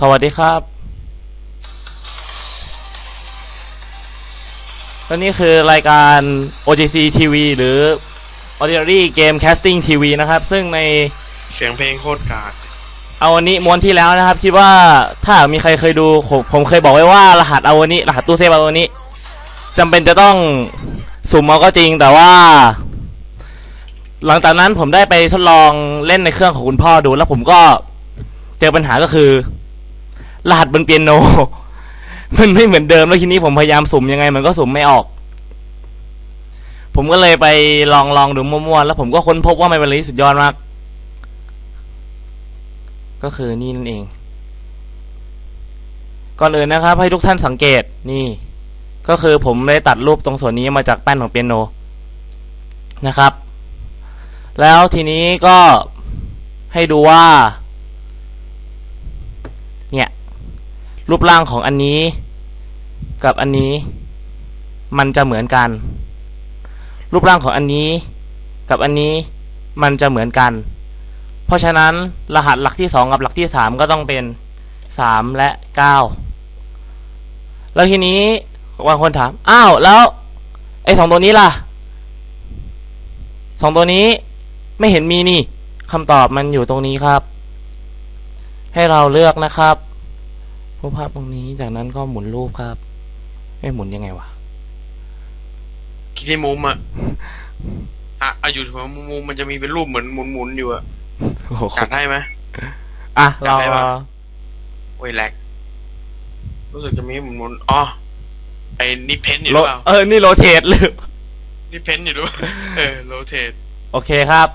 สวัสดีครับและนี่คือรายการ OGC TV หรือ Ordinary Game Casting TV นะครับ ซึ่งในเสียงเพลงโคตรกากเอาวันนี้ม้วนที่แล้วนะครับ คิดว่าถ้ามีใครเคยดูผมผมเคยบอกไว้ว่ารหัสเอาวันนี้ รหัสตู้เซฟเอาวันนี้จำเป็นจะต้องสุ่มเอาก็จริงแต่ว่า หลังจากนั้นผมได้ไปทดลองเล่นในเครื่องของคุณพ่อดูแล้วผมก็เจอปัญหาก็คือ รหัสบนเปียโน มันไม่เหมือนเดิมแล้วทีนี้ผมพยายามสุ่มยังไง มันก็สุ่มไม่ออก ผมก็เลยไปลองลองดูมั่วๆแล้วผมก็ค้นพบว่ามันเป็นอะไรที่สุดยอดมาก ก็คือนี่นั่นเอง ก่อนอื่นนะครับ ให้ทุกท่านสังเกตนี่ ก็คือผมได้ตัดรูปตรงส่วนนี้มาจากแป้นของเปียโนนะครับ แล้วทีนี้ก็ให้ดูว่า เนี่ย รูปร่างของอันนี้ กับอันนี้ มันจะเหมือนกัน รูปร่างของอันนี้ กับอันนี้มันจะเหมือนกัน เพราะฉะนั้นรหัสหลักที่สองกับหลักที่สามก็ต้องเป็นสามและเก้าแล้วทีนี้บางคนถาม อ้าว แล้วไอ้สองตัวนี้ล่ะสองตัวนี้ไม่เห็นมีนี่คำตอบมันอยู่ตรงนี้ครับ ให้เราเลือกนะครับ รูปภาพตรงนี้จากนั้นก็หมุนรูปครับไม่หมุนยังไงวะคิดในมุมอะอะเอาอยู่ถึงมุมมันจะมีเป็นรูปเหมือนหมุนๆอยู่อะโอ้โหจัดให้ไหม อะเราจำได้ปะ โอ้ยแหลกรู้สึกจะมีหมุนๆอ๋อไอ้นี่เพ้นท์อยู่หโลรือเปล่าเออนี่โรเทตหรือ นี่เพ้นท์อยู่หรือเปล่าเออโรเทตโอเคครับ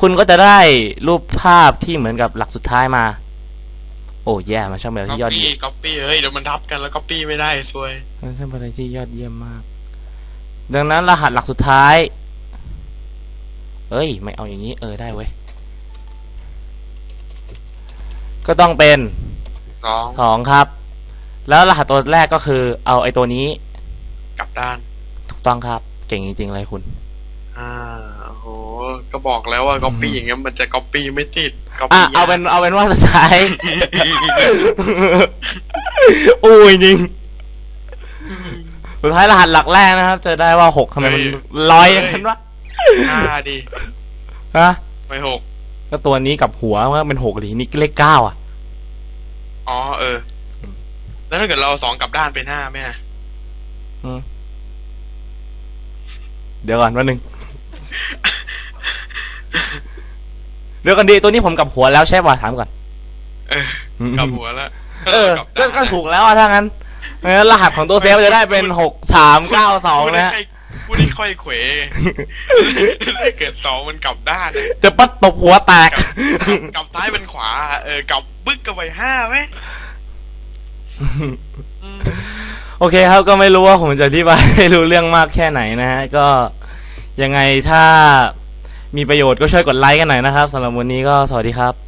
คุณก็จะได้รูปภาพที่เหมือนกับหลักสุดท้ายมา โอ้แย่มันช่างเป็นอะไรก๊อปที่ยอดปี้เยี่ยมก๊อปปี้เฮ้ยเดี๋ยวมันทับกันแล้วก๊อปปี้ไม่ได้ซวยมันช่างเป็นอะไรที่ยอดเยี่ยมมาก ดังนั้นรหัสหลักสุดท้าย เอ้ย ไม่เอาอย่างนี้เออได้เว้ย ก็ต้องเป็นสองสองครับ แล้วรหัสตัวแรกก็คือ เอาไอ้ตัวนี้กลับด้าน ถูกต้องครับ เก่งจริงๆเลยคุณ อ่าโอ้โหก็บอกแล้วว่าก๊อปปี้อย่างเงี้ยมันจะก๊อปปี้ไม่ติดก๊ อปอะปี้เอาเป็นเอาเป็นว่าสุดท้ายอุ้ยจริง สุดท้ายรหัสหลักแรกนะครับ จะได้ว่าหกทำไมมันลอยอย่างนั้นวะห้าดิฮะไม่หกก็ตัวนี้กับหัวมันเป็นหกดินี่เลขเก้าอะ อ๋อเออ แล้วถ้าเกิดเราเอาสองกลับด้านเป็นห้าไหมอะเดี๋ยวก่อนวันหนึ่ง เดี๋ยวกันดีตัวนี้ผมกลับหัวแล้วใช่ป่ะถามก่อน เออกลับหัวแล้วเออลับก็ด้านก็ถูกแล้วอะถ้างั้นงั้นรหัสของตัวเซฟจะได้เป็นหกสามเก้าสองนะฮะพูดได้ค่อยเขวถ้าเกิดสองมันกลับด้านอะจะปัดตบหัวแตก กลับกลับซ้ายเป็นขวา เออกลับบึกกับไปห้าไหมอืมโอเคครับก็ไม่รู้ว่าผมจะอธิบายให้รู้เรื่องมากแค่ไหนนะฮะ ก็ยังไงถ้า มีประโยชน์ก็ช่วยกดไลค์กันหน่อยนะครับสำหรับวันนี้ก็สวัสดีครับ